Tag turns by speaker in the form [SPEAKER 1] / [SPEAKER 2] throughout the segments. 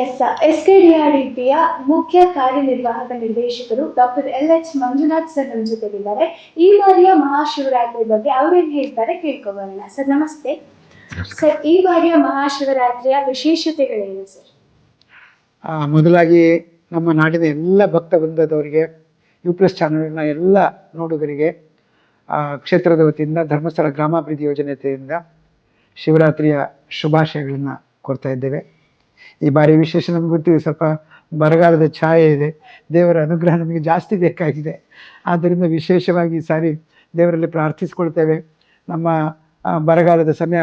[SPEAKER 1] S S K D R ಡಿಯ ಮುಖ್ಯ ಕಾರ್ಯನಿರ್ವಾಹಕ ನಿರ್ದೇಶಕರು doctor L H Manjunath sir ನಮ್ಮ ಜೊತೆಗಿದ್ದಾರೆ. ಈ ಬಾರಿಯ ಮಹಾಶಿವರಾತ್ರಿ ಬಗ್ಗೆ ಅವ್ರೇನ್ ಹೇಳ್ತಾರೆ ಕೇಳ್ಕೊಬರೋಣ ಸರ್ ನಮಸ್ತೆ. ಸರ್ ಈ ಬಾರಿಯ ಮಹಾಶಿವರಾತ್ರಿಯ ವಿಶೇಷತೆಗಳೇನು ಸರ್?
[SPEAKER 2] ಮೊದಲಾಗಿ ನಮ್ಮ ನಾಡಿನ ಎಲ್ಲ ಭಕ್ತ ವೃಂದದವರಿಗೆ ಯು ಪ್ಲಸ್ ಚಾನಲ್ನ ಎಲ್ಲ ನೋಡುಗರಿಗೆ ಕ್ಷೇತ್ರದ ವತಿಯಿಂದ ಧರ್ಮಸ್ಥಳ ಗ್ರಾಮಾಭಿವೃದ್ಧಿ ಯೋಜನೆ ವತಿಯಿಂದ ಶಿವರಾತ್ರಿಯ ಶುಭಾಶಯಗಳನ್ನು ಕೊಡ್ತಾ ಇದ್ದೇವೆ. ಈ ಬಾರಿ ವಿಶೇಷ ನಮ್ಗೆ ಗೊತ್ತಿದೆ ಸ್ವಲ್ಪ ಬರಗಾಲದ ಛಾಯೆ ಇದೆ. ದೇವರ ಅನುಗ್ರಹ ನಮಗೆ ಜಾಸ್ತಿ ಬೇಕಾಗಿದೆ. ಆದ್ದರಿಂದ ವಿಶೇಷವಾಗಿ ಈ ಸಾರಿ ದೇವರಲ್ಲಿ ಪ್ರಾರ್ಥಿಸ್ಕೊಳ್ತೇವೆ. ನಮ್ಮ ಬರಗಾಲದ ಸಮಯ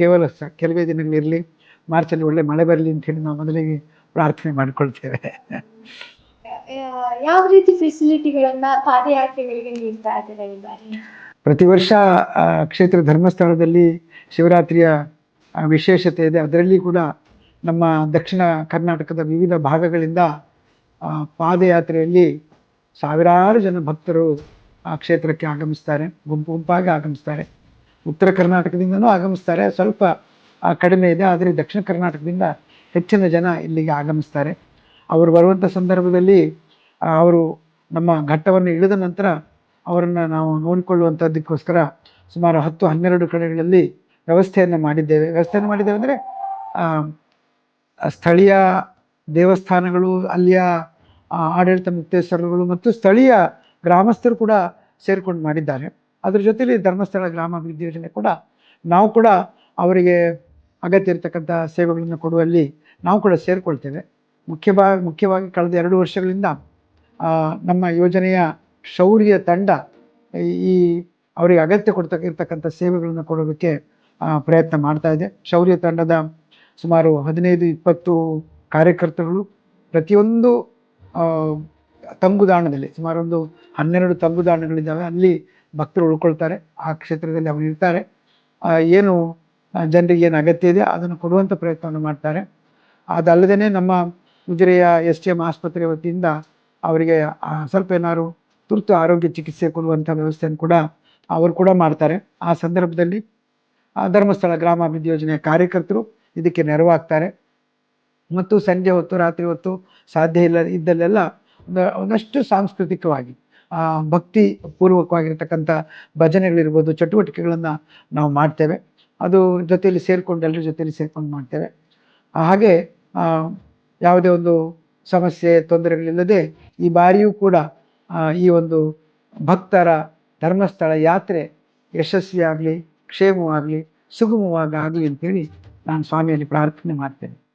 [SPEAKER 2] ಕೇವಲ ಕೆಲವೇ ದಿನಗಳಿರಲಿ ಮಾರ್ಚಲ್ಲಿ ಒಳ್ಳೆ ಮಳೆ ಬರಲಿ ಅಂತ ಹೇಳಿ ನಾವು ಮೊದಲಿಗೆ ಪ್ರಾರ್ಥನೆ ಮಾಡಿಕೊಳ್ತೇವೆ.
[SPEAKER 1] ಯಾವ ರೀತಿ ಫೆಸಿಲಿಟಿಗಳನ್ನ ಪಾದಯಾತ್ರೆಗಳಿಗೆ ನೀಡ್ತಾ ಇದ್ದಾರೆ
[SPEAKER 2] ಪ್ರತಿ ವರ್ಷ ಕ್ಷೇತ್ರ ಧರ್ಮಸ್ಥಳದಲ್ಲಿ ಶಿವರಾತ್ರಿಯ ವಿಶೇಷತೆ ಇದೆ. ಅದರಲ್ಲಿ ಕೂಡ ನಮ್ಮ ದಕ್ಷಿಣ ಕರ್ನಾಟಕದ ವಿವಿಧ ಭಾಗಗಳಿಂದ ಪಾದಯಾತ್ರೆಯಲ್ಲಿ ಸಾವಿರಾರು ಜನ ಭಕ್ತರು ಆ ಕ್ಷೇತ್ರಕ್ಕೆ ಆಗಮಿಸ್ತಾರೆ, ಗುಂಪು ಗುಂಪಾಗಿ ಆಗಮಿಸ್ತಾರೆ. ಉತ್ತರ ಕರ್ನಾಟಕದಿಂದನೂ ಆಗಮಿಸ್ತಾರೆ. ಸ್ವಲ್ಪ ಕಡಿಮೆ ಇದೆ, ಆದರೆ ದಕ್ಷಿಣ ಕರ್ನಾಟಕದಿಂದ ಹೆಚ್ಚಿನ ಜನ ಇಲ್ಲಿಗೆ ಆಗಮಿಸ್ತಾರೆ. ಅವರು ಬರುವಂಥ ಸಂದರ್ಭದಲ್ಲಿ ಅವರು ನಮ್ಮ ಘಟ್ಟವನ್ನು ಇಳಿದ ನಂತರ ಅವರನ್ನು ನಾವು ನೋಡಿಕೊಳ್ಳುವಂಥದ್ದಕ್ಕೋಸ್ಕರ ಸುಮಾರು ಹತ್ತು ಹನ್ನೆರಡು ಕಡೆಗಳಲ್ಲಿ ವ್ಯವಸ್ಥೆಯನ್ನು ಮಾಡಿದ್ದೇವೆ. ವ್ಯವಸ್ಥೆಯನ್ನು ಮಾಡಿದ್ದೇವೆ ಅಂದರೆ ಸ್ಥಳೀಯ ದೇವಸ್ಥಾನಗಳು, ಅಲ್ಲಿಯ ಆಡಳಿತ ಮುಕ್ತೇಶ್ವರಗಳು ಮತ್ತು ಸ್ಥಳೀಯ ಗ್ರಾಮಸ್ಥರು ಕೂಡ ಸೇರ್ಕೊಂಡು ಮಾಡಿದ್ದಾರೆ. ಅದರ ಜೊತೆಯಲ್ಲಿ ಧರ್ಮಸ್ಥಳ ಗ್ರಾಮಾಭಿವೃದ್ಧಿ ಯೋಜನೆ ಕೂಡ ನಾವು ಕೂಡ ಅವರಿಗೆ ಅಗತ್ಯ ಇರತಕ್ಕಂಥ ಸೇವೆಗಳನ್ನು ಕೊಡುವಲ್ಲಿ ನಾವು ಕೂಡ ಸೇರಿಕೊಳ್ತೇವೆ. ಮುಖ್ಯವಾಗಿ ಮುಖ್ಯವಾಗಿ ಕಳೆದ ಎರಡು ವರ್ಷಗಳಿಂದ ನಮ್ಮ ಯೋಜನೆಯ ಶೌರ್ಯ ತಂಡ ಈ ಅವರಿಗೆ ಅಗತ್ಯ ಕೊಡ್ತಕ್ಕ ಸೇವೆಗಳನ್ನು ಕೊಡೋದಕ್ಕೆ ಪ್ರಯತ್ನ ಮಾಡ್ತಾ ಇದೆ. ಶೌರ್ಯ ತಂಡದ ಸುಮಾರು ಹದಿನೈದು, ಇಪ್ಪತ್ತು ಕಾರ್ಯಕರ್ತರು ಪ್ರತಿಯೊಂದು ತಂಗುದಾಣದಲ್ಲಿ ಸುಮಾರು ಒಂದು ಹನ್ನೆರಡು ತಂಗುದಾಣಗಳಿದ್ದಾವೆ. ಅಲ್ಲಿ ಭಕ್ತರು ಉಳ್ಕೊಳ್ತಾರೆ. ಆ ಕ್ಷೇತ್ರದಲ್ಲಿ ಅವರು ಇರ್ತಾರೆ. ಏನು ಜನರಿಗೆ ಏನು ಅಗತ್ಯ ಇದೆ, ಅದನ್ನು ಕೊಡುವಂಥ ಪ್ರಯತ್ನವನ್ನು ಮಾಡ್ತಾರೆ. ಅದಲ್ಲದೆ ನಮ್ಮ ಉಜಿರೆಯ ಎಸ್ ಟಿ ಎಂ ಆಸ್ಪತ್ರೆ ವತಿಯಿಂದ ಅವರಿಗೆ ಸ್ವಲ್ಪ ಏನಾದ್ರು ತುರ್ತು ಆರೋಗ್ಯ ಚಿಕಿತ್ಸೆ ಕೊಡುವಂಥ ವ್ಯವಸ್ಥೆಯನ್ನು ಕೂಡ ಅವರು ಕೂಡ ಮಾಡ್ತಾರೆ. ಆ ಸಂದರ್ಭದಲ್ಲಿ ಧರ್ಮಸ್ಥಳ ಗ್ರಾಮಾಭಿವೃದ್ಧಿ ಯೋಜನೆಯ ಕಾರ್ಯಕರ್ತರು ಇದಕ್ಕೆ ನೆರವಾಗ್ತಾರೆ. ಮತ್ತು ಸಂಜೆ ಹೊತ್ತು, ರಾತ್ರಿ ಹೊತ್ತು ಸಾಧ್ಯ ಇಲ್ಲ, ಇದ್ದಲ್ಲೆಲ್ಲ ಒಂದು- ಒಂದಷ್ಟು ಸಾಂಸ್ಕೃತಿಕವಾಗಿ ಭಕ್ತಿ ಪೂರ್ವಕವಾಗಿರ್ತಕ್ಕಂಥ ಭಜನೆಗಳಿರ್ಬೋದು, ಚಟುವಟಿಕೆಗಳನ್ನು ನಾವು ಮಾಡ್ತೇವೆ. ಅದು ಜೊತೆಯಲ್ಲಿ ಸೇರಿಕೊಂಡು, ಎಲ್ಲರ ಜೊತೆಯಲ್ಲಿ ಸೇರ್ಕೊಂಡು ಮಾಡ್ತೇವೆ. ಹಾಗೆ ಯಾವುದೇ ಒಂದು ಸಮಸ್ಯೆ, ತೊಂದರೆಗಳಿಲ್ಲದೆ ಈ ಬಾರಿಯೂ ಕೂಡ ಈ ಒಂದು ಭಕ್ತರ ಧರ್ಮಸ್ಥಳ ಯಾತ್ರೆ ಯಶಸ್ವಿಯಾಗಲಿ, ಕ್ಷೇಮವಾಗಲಿ ಸುಗಮವಾಗಿ ಆಗಲಿ ಅಂತೇಳಿ ನಾನು ಸ್ವಾಮಿಯಲ್ಲಿ ಪ್ರಾರ್ಥನೆ ಮಾಡ್ತೇನೆ.